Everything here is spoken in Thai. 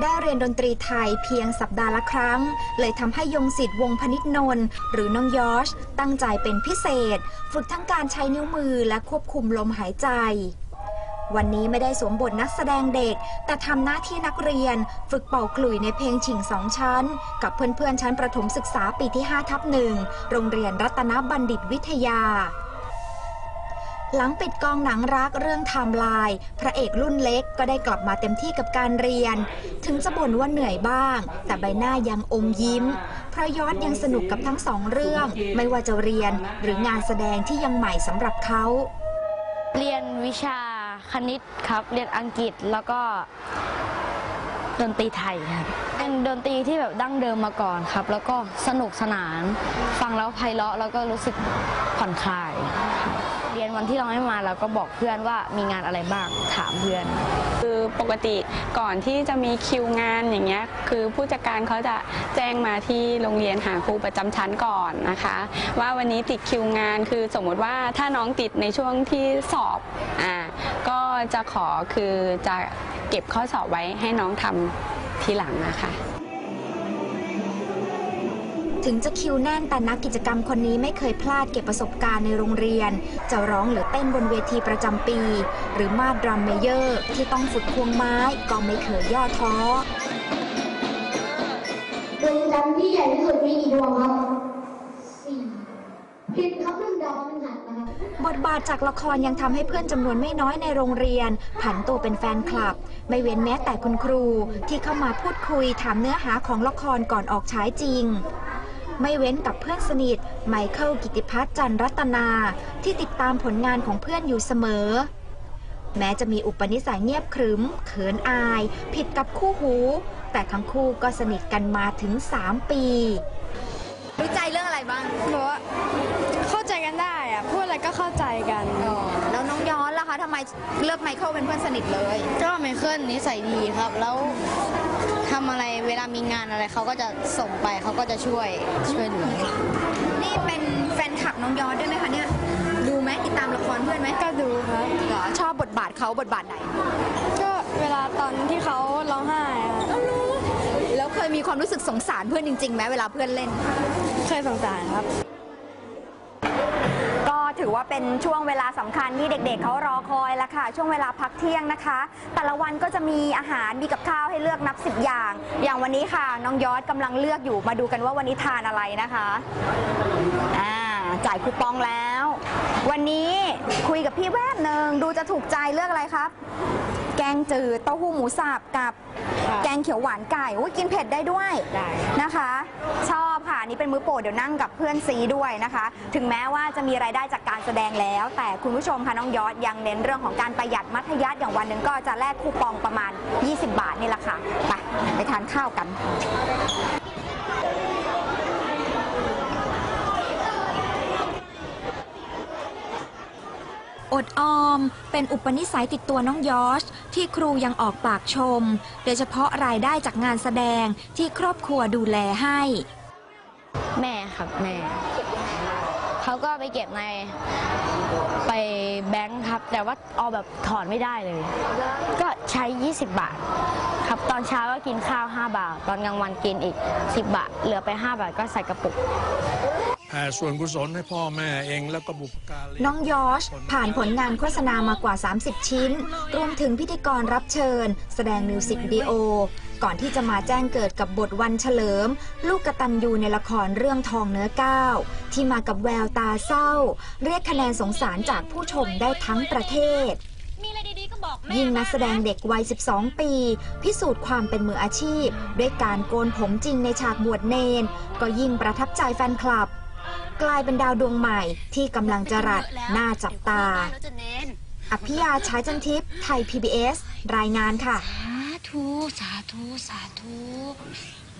ได้เรียนดนตรีไทยเพียงสัปดาห์ละครั้ง เลยทำให้ยงสิทธิ์วงพนิษนนท์หรือน้องยอช ตั้งใจเป็นพิเศษ ฝึกทั้งการใช้นิ้วมือและควบคุมลมหายใจ วันนี้ไม่ได้สวมบทนักแสดงเด็ก แต่ทำหน้าที่นักเรียนฝึกเป่าขลุ่ยในเพลงฉิงสองชั้น กับเพื่อนๆ ชั้นประถมศึกษาปีที่5ทับหนึ่งโรงเรียนรัตนบัณฑิตวิทยา หลังปิดกองหนังรักเรื่องไทม์ไลน์พระเอกรุ่นเล็กก็ได้กลับมาเต็มที่กับการเรียน ถึงจะบ่นว่าเหนื่อยบ้าง แต่ใบหน้ายังอมยิ้มเพราะยอดยังสนุกกับทั้งสองเรื่อง ไม่ว่าจะเรียนหรืองานแสดงที่ยังใหม่สำหรับเขา เรียนวิชาคณิตครับ เรียนอังกฤษแล้วก็ดนตรีไทยครับ เป็นดนตรีที่แบบดั้งเดิมมาก่อนครับ แล้วก็สนุกสนาน ฟังแล้วไพเราะแล้วก็รู้สึกผ่อนคลาย เรียนวันที่เราไม่มาเราก็บอกเพื่อนว่ามีงานอะไรบ้างถามเพื่อน คือปกติก่อนที่จะมีคิวงานอย่างเงี้ยคือผู้จัดการเขาจะแจ้งมาที่โรงเรียนหาครูประจำชั้นก่อนนะคะ ว่าวันนี้ติดคิวงานคือสมมติว่าถ้าน้องติดในช่วงที่สอบอ่าก็จะขอคือจะเก็บข้อสอบไว้ให้น้องทำ ทีหลังนะคะถึงจะคิวแน่นแต่นักกิจกรรมคนนี้ไม่เคยพลาดเก็บประสบการณ์ในโรงเรียน จะร้องหรือเต้นบนเวทีประจำปี หรือมาดรัมเมเยอร์ ที่ต้องฝึกควงไม้ก็ไม่เคยย่อท้อดวงจันทร์ที่ใหญ่ที่สุดมีกี่ดวงครับ ผิดครับหนึ่งดาวหนึ่งหันนะครับบทบาทจากละครยังทำให้เพื่อนจำนวนไม่น้อยในโรงเรียน ผันตัวเป็นแฟนคลับ ไม่เว้นแม้แต่คุณครู ที่เข้ามาพูดคุยถามเนื้อหาของละครก่อนออกฉายจริง ไม่เว้นกับเพื่อนสนิท ไมเคิลกิติพัฒน์จันทร์รัตนา ที่ติดตามผลงานของเพื่อนอยู่เสมอ แม้จะมีอุปนิสัยเงียบขรึม เขินอาย ผิดกับคู่หู แต่ทั้งคู่ก็สนิทกันมาถึง 3 ปี รู้ใจเรื่องอะไรบ้างแบบว่าเข้าใจกันได้ อะพูดอะไรก็เข้าใจกัน อ๋อแล้วน้องย้อนล่ะคะทำไมเลือกไมเคิลเป็นเพื่อนสนิทเลย ก็ไมเคิลนิสัยดีครับ แล้วทำอะไรเวลามีงานอะไรเขาก็จะส่งไปเขาก็จะช่วยช่วยเหลือนี่เป็นแฟนคลับน้องย้อนด้วยไหมคะเนี่ยดูไหมติดตามละครเพื่อนไหมก็ดูครับเหรอชอบบทบาทเขาบทบาทไหนก็เวลาตอนที่เขาร้องไห้อะแล้วเคยมีความรู้สึกสงสารเพื่อนจริงๆไหมเวลาเพื่อนเล่น เคยสงสารครับก็ ถือว่าเป็นช่วงเวลาสำคัญที่เด็กๆเขารอคอยละค่ะ ช่วงเวลาพักเที่ยงนะคะ แต่ละวันก็จะมีอาหารมีกับข้าวให้เลือกนับสิบอย่าง อย่างวันนี้ค่ะน้องยอดกำลังเลือกอยู่มาดูกันว่าวันนี้ทานอะไรนะคะอ่าจ่ายคูปองแล้ว วันนี้คุยกับพี่แวบหนึ่งดูจะถูกใจเลือกอะไรครับ แกงจืดเต้าหู้หมูสับกับ แกงเขียวหวานไก่อุ้ยกินเผ็ดได้ด้วยได้นะคะ ชอบค่ะอันนี่เป็นมื้อโปรดเดี๋ยวนั่งกับเพื่อนซีด้วยนะคะ ถึงแม้ว่าจะมีรายได้จากการแสดงแล้ว แต่คุณผู้ชมค่ะน้องยอดยังเน้นเรื่องของการประหยัดมัธยัสถ์อย่างวันหนึ่งก็จะแลกคูปองประมาณ 20 บาทนี่แหละค่ะไปไปทานข้าวกัน อดออม เป็นอุปนิสัยติดตัวน้องยอชที่ครูยังออกปากชม โดยเฉพาะรายได้จากงานแสดงที่ครอบครัวดูแลให้ แม่ครับแม่ เขาก็ไปเก็บในไปแบงค์ครับ แต่ว่าเอาแบบถอนไม่ได้เลย ก็ใช้ 20 บาท ครับตอนเช้าก็กินข้าว 5 บาท ตอนกลางวันกินอีก 10 บาท เหลือไป 5 บาทก็ใส่กระปุก แผ่ส่วนกุศลให้พ่อแม่เองแล้วก็บุพการีน้องยอชผ่านผลงานโฆษณามากว่า 30 ชิ้น รวมถึงพิธีกรรับเชิญ แสดงมิวสิกวิดีโอ ก่อนที่จะมาแจ้งเกิดกับบทวันเฉลิม ลูกกตันยูในละครเรื่องทองเนื้อก้าวที่มากับแววตาเศร้า เรียกคะแนนสงสารจากผู้ชมได้ทั้งประเทศยิ่งนักแสดงเด็กวัย 12 ปี พิสูจน์ความเป็นมืออาชีพ ด้วยการโกนผมจริงในฉากบวชเนน ก็ยิ่งประทับใจแฟนคลับ กลายเป็นดาวดวงใหม่ที่กำลังจะรัดหน้าจับตา อภิยาใช้จันทิพย์ไทย PBS รายงานค่ะ สาธุ สาธุ สาธุ